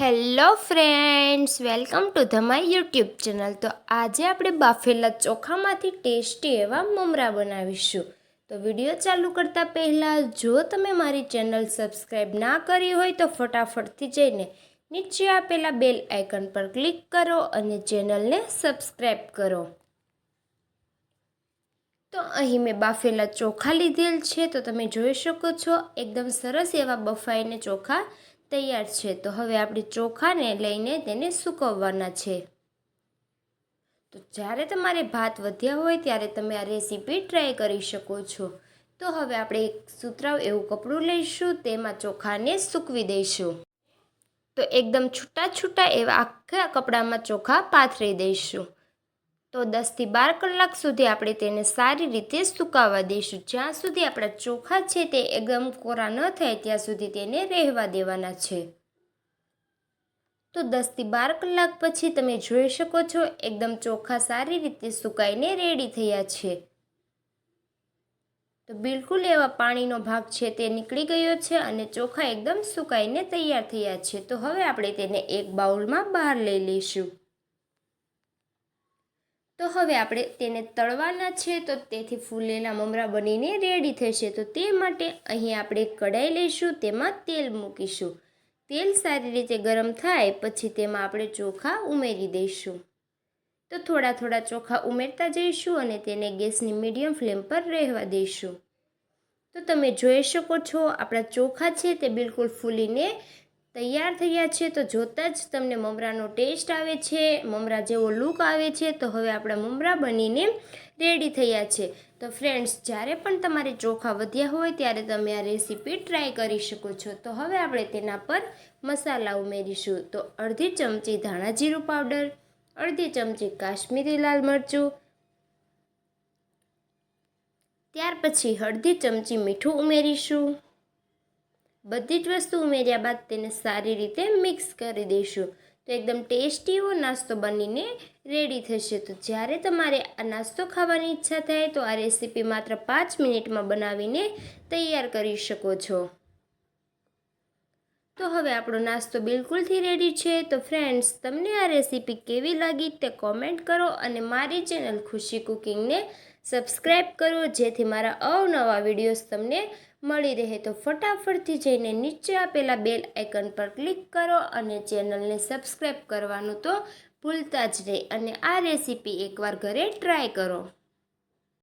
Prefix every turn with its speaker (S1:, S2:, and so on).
S1: Hello friends, welcome to the my YouTube channel. તો આજે આપણે બાફેલા ચોખામાંથી ટેસ્ટી એવા મમરા બનાવીશું. તો વીડિયો ચાલુ કરતાં પહેલાં, જો તમે મારી ચેનલ સબસ્ક્રાઈબ ના કરી હોય તો ફટાફટથી જઈને નીચે આપેલા બેલ આઇકન પર ક્લિક કરો અને ચેનલને સબસ્ક્રાઈબ કરો. તો અહીં મેં બાફેલા ચોખા લીધેલ છે. તો તમે જોઈ શકો છો, એકદમ સરસ એવા બફાઈને ચોખા તૈયાર છે. તો હવે આપણે ચોખાને લઈને તેને સૂકવવાના છે. તો જ્યારે તમારે ભાત વધ્યા હોય ત્યારે તમે આ રેસીપી ટ્રાય કરી શકો છો. તો હવે આપણે એક સુતરાવ એવું કપડું લઈશું, તેમાં ચોખાને સૂકવી દઈશું. તો એકદમ છૂટા છૂટા એવા આખા કપડામાં ચોખા પાથરી દઈશું. તો દસથી બાર કલાક સુધી આપણે તેને સારી રીતે સુકાવા દઈશું. જ્યાં સુધી આપણા ચોખા છે તે એકદમ કોરા ન થાય, ત્યાં સુધી તેને રહેવા દેવાના છે. તો દસથી બાર કલાક પછી તમે જોઈ શકો છો, એકદમ ચોખા સારી રીતે સુકાઈને રેડી થયા છે. તો બિલકુલ એવા પાણીનો ભાગ છે તે નીકળી ગયો છે અને ચોખા એકદમ સુકાઈને તૈયાર થયા છે. તો હવે આપણે તેને એક બાઉલમાં બહાર લઈ લઈશું. તો હવે આપણે તેને તળવાના છે, તો તેથી ફૂલેલા મમરા બનીને રેડી થશે. તો તે માટે અહીં આપણે કઢાઈ લઈશું, તેમાં તેલ મૂકીશું. તેલ સારી રીતે ગરમ થાય, પછી તેમાં આપણે ચોખા ઉમેરી દઈશું. તો થોડા થોડા ચોખા ઉમેરતા જઈશું અને તેને ગેસની મીડિયમ ફ્લેમ પર રહેવા દઈશું. તો તમે જોઈ શકો છો, આપણા ચોખા છે તે બિલકુલ ફૂલીને તૈયાર થયા છે તો જોતાં જ તમને મમરાનો ટેસ્ટ આવે છે, મમરા જેવો લુક આવે છે, તો હવે આપણા મમરા બનીને રેડી થયા છે. તો ફ્રેન્ડ્સ જ્યારે પણ તમારે ચોખા વધ્યા હોય ત્યારે તમે આ રેસીપી ટ્રાય કરી શકો છો. તો હવે આપણે તેના પર મસાલા ઉમેરીશું. તો અડધી ચમચી ધાણા જીરું પાવડર અડધી ચમચી કાશ્મીરી લાલ મરચું, ત્યાર પછી અડધી ચમચી મીઠું ઉમેરીશું. બધી જ વસ્તુ ઉમેર્યા બાદ તેને સારી રીતે મિક્સ કરી દઈશું. તો એકદમ ટેસ્ટી એવો નાસ્તો બનીને રેડી થશે. તો જ્યારે તમારે આ નાસ્તો ખાવાની ઈચ્છા થાય, તો આ રેસીપી માત્ર પાંચ મિનિટમાં બનાવીને તૈયાર કરી શકો છો. તો હવે આપણો નાસ્તો બિલકુલથી રેડી છે. તો ફ્રેન્ડ્સ તમને આ રેસીપી કેવી લાગી તે કોમેન્ટ કરો અને મારી ચેનલ ખુશી કુકિંગને સબસ્ક્રાઈબ કરો, જેથી મારા અવનવા વિડીયોઝ તમને મળી રહે તો ફટાફટથી જઈને નીચે આપેલા બેલ આઇકન પર ક્લિક કરો અને ચેનલને સબસ્ક્રાઈબ કરવાનું તો ભૂલતા જ નહીં. અને આ રેસીપી એકવાર ઘરે ટ્રાય કરો.